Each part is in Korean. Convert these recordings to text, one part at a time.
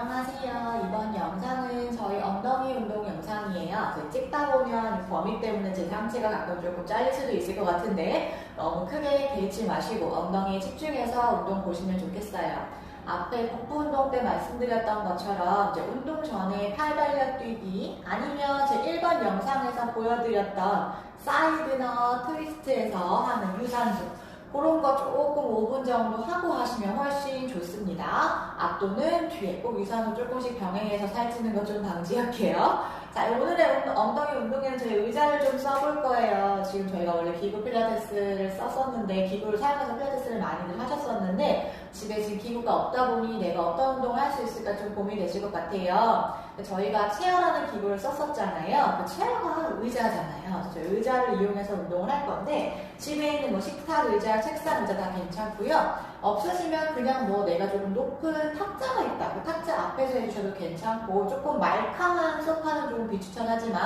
안녕하세요. 이번 영상은 저희 엉덩이 운동 영상이에요. 그 찍다 보면 범위 때문에 제 상체가 가끔 조금 잘릴 수도 있을 것 같은데 너무 크게 개의치 마시고 엉덩이에 집중해서 운동 보시면 좋겠어요. 앞에 복부 운동 때 말씀드렸던 것처럼 이제 운동 전에 팔 달려 뛰기 아니면 제 1번 영상에서 보여드렸던 사이드너 트위스트에서 하는 유산소 그런 거 조금 5분 정도 하고 하시면 훨씬 좋습니다. 앞도는 뒤에 꼭 유산소 조금씩 병행해서 살찌는 것 좀 방지할게요. 자, 오늘의 운- 엉덩이 운동에는 저희 의자를 좀 써볼 거예요. 지금 저희가 원래 기구 필라테스를 썼었는데, 기구를 사용해서 필라테스를 많이들 하셨었는데, 집에 지금 기구가 없다 보니 내가 어떤 운동을 할 수 있을까 좀 고민이 되실 것 같아요. 저희가 체어라는 기구를 썼었잖아요. 그 체어가 의자잖아요. 그래서 의자를 이용해서 운동을 할 건데, 집에 있는 뭐 식탁 의자, 책상 의자 다 괜찮고요. 없으시면 그냥 뭐 내가 조금 높은 탁자가 있다. 그 탁자 앞에서 해주셔도 괜찮고 조금 말캉한 소파는 조금 비추천하지만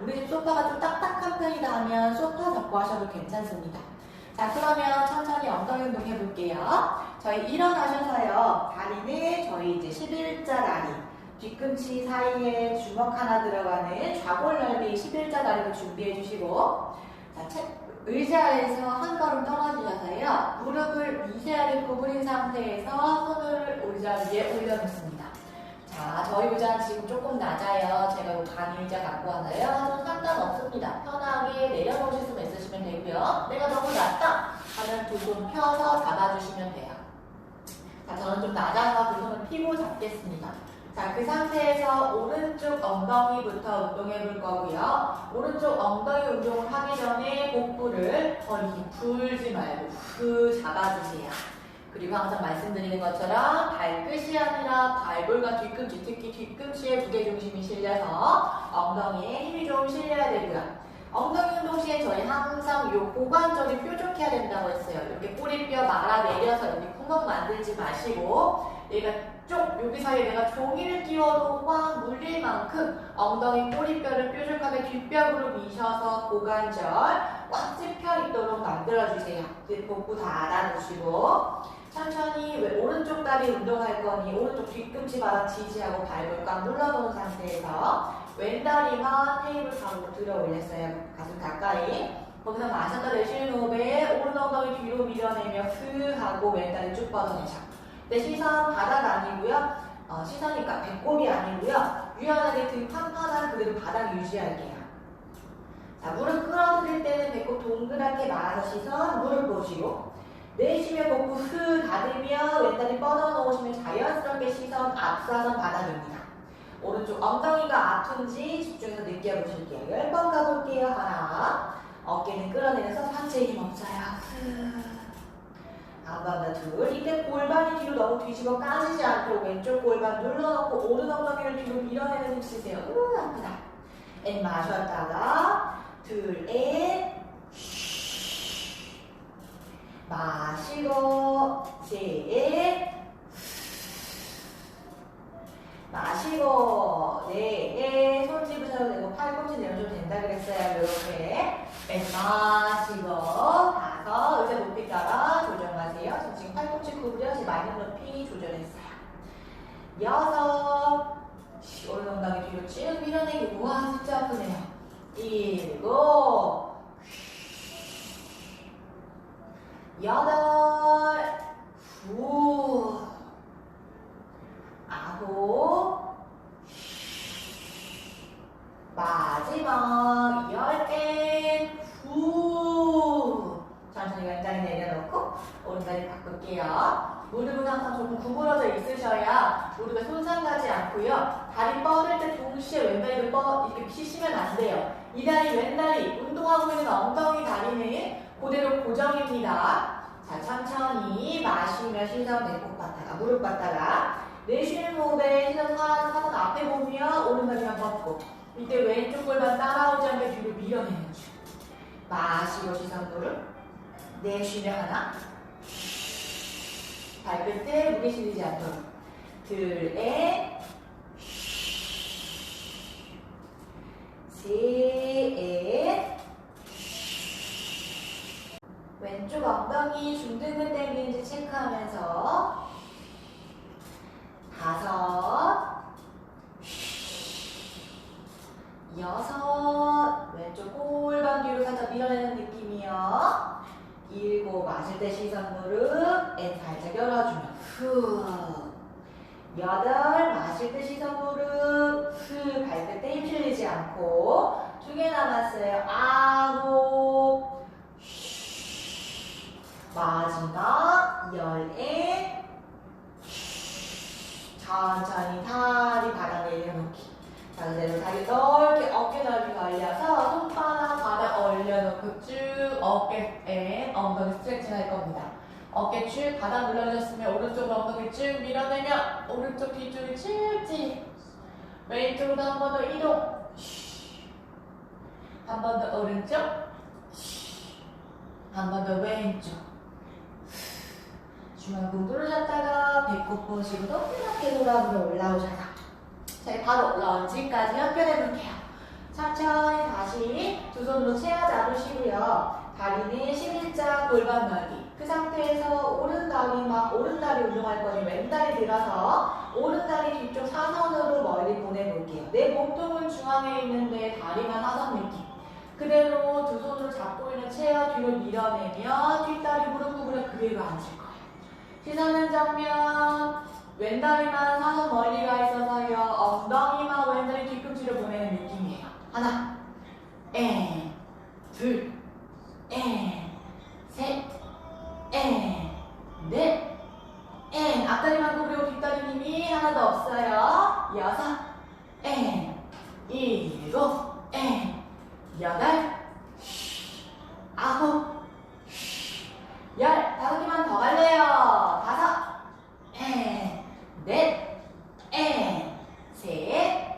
우리 집 소파가 좀 딱딱한 편이다 하면 소파 잡고 하셔도 괜찮습니다. 자 그러면 천천히 엉덩이 운동 해볼게요. 저희 일어나셔서요. 다리는 저희 이제 11자 다리 뒤꿈치 사이에 주먹 하나 들어가는 좌골 넓이 11자 다리를 준비해 주시고 자, 책 의자에서 한 걸음 떨어지셔서요. 무릎을 미세하게 구부린 상태에서 손을 의자 위에 올려놓습니다. 자, 저희 의자는 지금 조금 낮아요. 제가 이간 의자 갖고 왔어요. 상관없습니다. 편하게 내려놓으실 수 있으시면 되고요. 내가 너무 낮다 하면 두 손 펴서 잡아주시면 돼요. 자, 저는 좀 낮아서 그 손을 피고 잡겠습니다. 자, 그 상태에서 오른쪽 엉덩이부터 운동해 볼 거고요. 오른쪽 엉덩이 운동을 하기 전에 복부를 허리 풀지 말고 후 잡아주세요. 그리고 항상 말씀드리는 것처럼 발끝이 아니라 발볼과 뒤꿈치, 특히 뒤꿈치에 무게 중심이 실려서 엉덩이에 힘이 좀 실려야 되고요. 엉덩이 운동 시에 저희 항상 이 고관절이 뾰족해야 된다고 했어요. 이렇게 꼬리뼈 말아 내려서 여기 구멍 만들지 마시고 얘가 쪽 여기 사이에 내가 종이를 끼워도 확 물릴 만큼 엉덩이 꼬리뼈를 뾰족하게 뒷벽으로 미셔서 고관절 꽉 찝혀 있도록 만들어주세요. 복부 닫아주시고 천천히 왜 오른쪽 다리 운동할 거니 오른쪽 뒤꿈치 바닥 지지하고 발을 꽉 눌러놓은 상태에서 왼다리만 테이블 가로 들어 올렸어요. 가슴 가까이. 거기서 내쉬는 호흡에 오른 엉덩이 뒤로 밀어내며 흐 하고 왼다리 쭉 뻗어내죠. 내 시선 바닥 아니고요. 어, 시선이니까 배꼽이 아니고요. 유연하게 등 판판한 그대로 바닥 유지할게요. 자, 무릎 끌어들일 때는 배꼽 동그랗게 말아서 시선 무릎 보시고 내쉬며 복부 흐 닫으며 왼다리 뻗어놓으시면 자연스럽게 시선 앞사선 바닥입니다. 오른쪽 엉덩이가 아픈지 집중해서 느껴보실게요. 10번 가볼게요. 하나 어깨는 끌어내려서 상체에 힘 없어요. 한번더 둘. 이때 골반이 뒤로 너무 뒤집어 까지지 않도록 왼쪽 골반 눌러놓고 오른 엉덩이를 뒤로 밀어내는 힘 쓰세요. 으 아프다. 앤 마셨다가 둘, 앤 마시고 셋 마시고 넷손 집으셔도 되고 팔꿈치 내려줘도 된다 그랬어요. 이렇게. 앤 마시고 다섯 의자 높이 따라 조정하세요. 저 지금 팔꿈치 구부려 지 맞는 높이 조절했어요. 여섯. 시, 오른 엉덩이 뒤로 쭉 밀어내기. 우와 진짜 아프네요. 일곱. 여덟, 구, 아홉, 마지막 열 개, 구. 천천히 왼다리 내려놓고 오른다리 바꿀게요. 무릎은 항상 조금 구부러져 있으셔야 무릎에 손상 가지 않고요. 다리 뻗을 때 동시에 왼다리를 뻗 이렇게 피시면 안 돼요. 이 다리 왼다리 운동하고 있는 엉덩이 다리는 그대로 고정입니다. 자, 천천히 마시며 시선 배꼽 받다가 무릎 받다가 내쉬는 호흡에 시선 사- 사선 앞에 보며 오른다리만 뻗고 이때 왼쪽 골반 따라오지 않게 뒤로 밀어내는 중. 마시고 시선 무릎 내쉬며 하나. 발끝에 무게 실리지 않도록. 둘 에 시선은요. 일고 마실 때 시선 무릎 애 살짝 열어주면 후. 여덟 마실 때 시선 무릎 후. 발끝에 힘 실리지 않고 두 개 남았어요. 아홉. 마지막 열에 천천히 다리 바닥 내려놓기. 자 그대로 다리 넓게 어깨 넓이 걸려서 손바닥 올려놓고 쭉 어깨에 엉덩이 스트레칭 할 겁니다. 어깨 쭉 바닥 눌러주셨으면 오른쪽 엉덩이 쭉 밀어내면 오른쪽 뒤쪽이 쭉쭉 왼쪽으로 한 번 더 이동. 한 번 더 오른쪽. 한 번 더 왼쪽. 중앙근 누르셨다가 배꼽 보시고 높게 돌아보러 올라오셔서 저희 바로 런지까지 연결해 볼게요. 천천히 다시 두 손으로 체어 잡으시고요. 다리는 11자 골반 넓이. 그 상태에서 오른 다리만 오른 다리 운동할 거니 왼 다리 들어서 오른 다리 뒤쪽 사선으로 멀리 보내볼게요. 내 몸통은 중앙에 있는데 다리만 사선 느낌. 그대로 두 손으로 잡고 있는 체어 뒤로 밀어내면 뒷다리 무릎 구부려 그대로 앉을 거예요. 시선은 정면. 왼다리만 사선 멀리 가 있어서요. 엉덩이만 왼다리 뒤꿈치로 보내는 느낌 이에요. 하나, 에, 둘, 에, 셋, 에, 넷, 에. 앞다리만 구부리고 뒷다리 힘이 하나도 없어요. 여섯, 에, 일곱, 에, 여덟, 아홉, 열. 다섯 개만 더 갈래요. 다섯, 에, 넷, 에, 셋,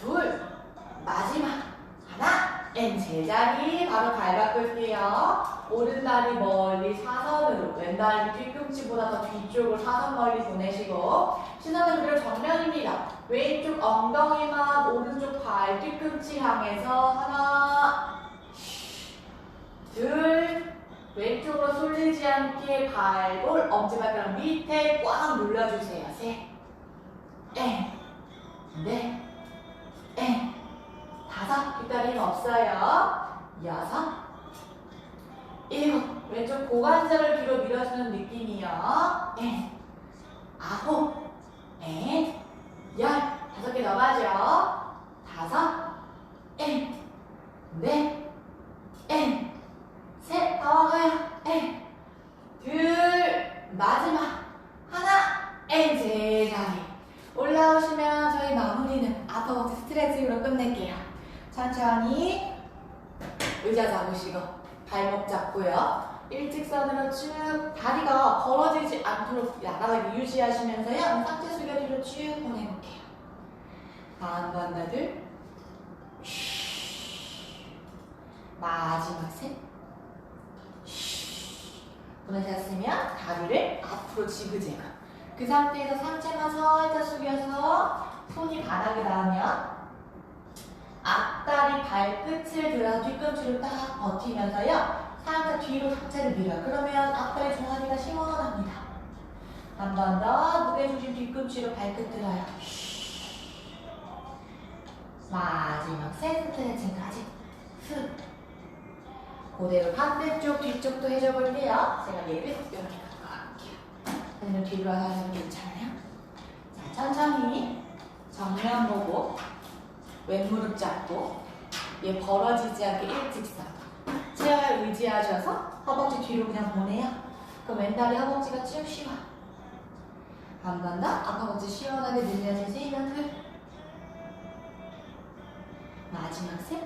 둘, 마지막 하나, 엔 제자리 바로 발 바꿀게요. 오른 다리 멀리 사선으로, 왼 다리 뒤꿈치보다 더 뒤쪽으로 사선 멀리 보내시고 시선은 그대로 정면입니다. 왼쪽 엉덩이만 오른쪽 발 뒤꿈치 향해서 하나, 둘, 왼쪽으로 쏠리지 않게 발볼 엄지발가락 밑에 꽉 눌러주세요. 셋, 에, 넷, 에, 다섯. 뒷다리는 없어요. 여섯, 일곱. 왼쪽 고관절을 뒤로 밀어주는 느낌이요. 에, 아홉, 에, 열. 다섯 개더 가죠. 다섯, 에, 넷, 에. 셋, 더 가요. 에. 둘, 마지막. 하나, 엔, 제자리. 올라오시면 저희 마무리는 아파버트 스트레칭으로 끝낼게요. 천천히 의자 잡으시고 발목 잡고요. 일직선으로 쭉 다리가 벌어지지 않도록 나가게 유지하시면서요. 상체 숙여 뒤로 쭉 보내볼게요. 한번더 둘. 마지막 셋. 보내셨으면 다리를 앞으로 지그재그. 그 상태에서 상체만 살짝 숙여서 손이 바닥에 닿으면 앞다리 발끝을 들어 뒤꿈치로 딱 버티면서요. 살짝 뒤로 상체를 밀어요. 그러면 앞다리 종아리가 시원합니다. 한 번 더 무게 중심 뒤꿈치로 발끝 들어요. 마지막 세 스트레칭까지. 후. 그대로 반대쪽 뒤쪽도 해줘 볼게요. 제가 얘를 이렇게 갖고 갈게요. 그대로 뒤로 하셔도 괜찮아요. 자, 천천히 정면 보고 왼무릎 잡고 얘 벌어지지 않게 일직선. 체어에 의지하셔서 허벅지 뒤로 그냥 보내요. 그럼 왼다리 허벅지가 쭉 쉬어. 한번더 앞허벅지 시원하게 늘려주세요. 둘. 마지막 셋.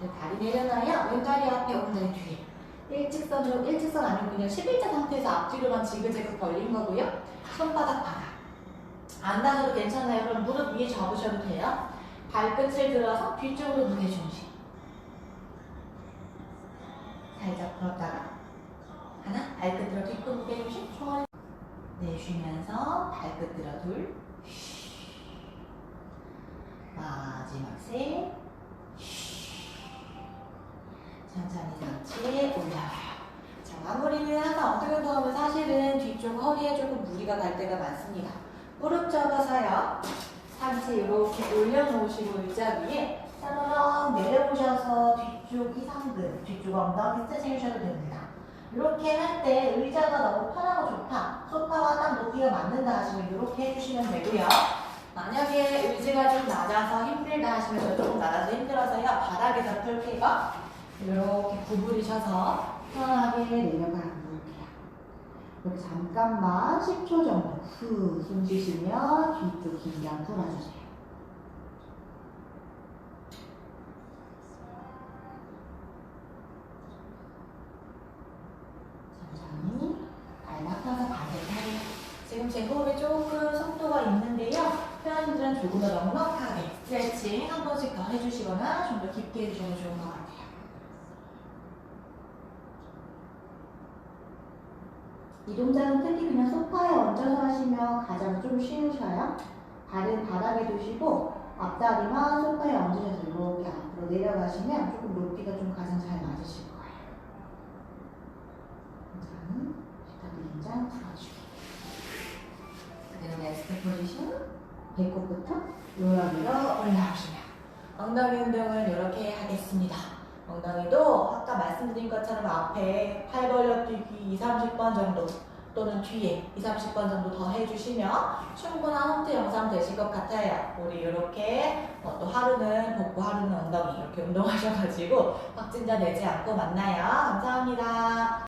네, 다리 내려놔요. 왼다리 앞에 오른다리 뒤에. 일직선으로, 일직선 아니고 그냥 11자 상태에서 앞뒤로만 지그재그 벌린 거고요. 손바닥 바닥. 안 닿아도 괜찮아요. 그럼 무릎 위에 접으셔도 돼요. 발끝을 들어서 뒤쪽으로 무게 중심. 살짝 풀었다가 하나, 발끝 들어 뒷꿈 무게 중심. 총알 내쉬면서 발끝 들어 둘. 마지막 셋. 천천히 상체 올라와요. 자, 마무리는 항상 엉덩이 운동하면 사실은 뒤쪽 허리에 조금 무리가 갈 때가 많습니다. 무릎 접어서요. 상체 이렇게 올려놓으시고 의자 위에 따라락 내려오셔서 뒤쪽 이 상근, 뒤쪽 엉덩이 스트레칭 해주셔도 됩니다. 이렇게 할 때 의자가 너무 편하고 좋다. 소파와 딱 높이가 맞는다 하시면 이렇게 해주시면 되고요. 만약에 의지가 좀 낮아서 힘들다 하시면 저 조금 낮아서 힘들어서요. 바닥에다 펼게요. 이렇게 구부리셔서 편하게 내려가 볼게요. 여기 잠깐만 10초 정도 후 숨 쉬시며 뒤쪽 긴장 풀어주세요. 천천히 발막혀서 반듯하게 지금 제 호흡이 조금 속도가 있는데요. 회원님들은 조금 더 넉넉하게 스트레칭 한 번씩 더 해주시거나 좀 더 깊게 해주셔도 좋은 것 같아요. 이 동작은 특히 그냥 소파에 얹어서 하시면 가장 좀 쉬우셔요. 발은 바닥에 두시고 앞다리만 소파에 얹으셔서 이렇게 앞으로 내려가시면 조금 높이가 좀 가장 잘 맞으실 거예요. 긴장, 식탁 긴장 풀어주고. 그대로 넥스트 포지션. 배꼽부터 요러기로 올라오시면 엉덩이 운동은 이렇게 하겠습니다. 엉덩이도 아까 말씀드린 것처럼 앞에 팔 벌려뛰기 2, 30번 정도 또는 뒤에 2, 30번 정도 더 해주시면 충분한 홈트 영상 되실 것 같아요. 우리 이렇게 어, 또 하루는 복부, 하루는 엉덩이 이렇게 운동하셔가지고 확진자 내지 않고 만나요. 감사합니다.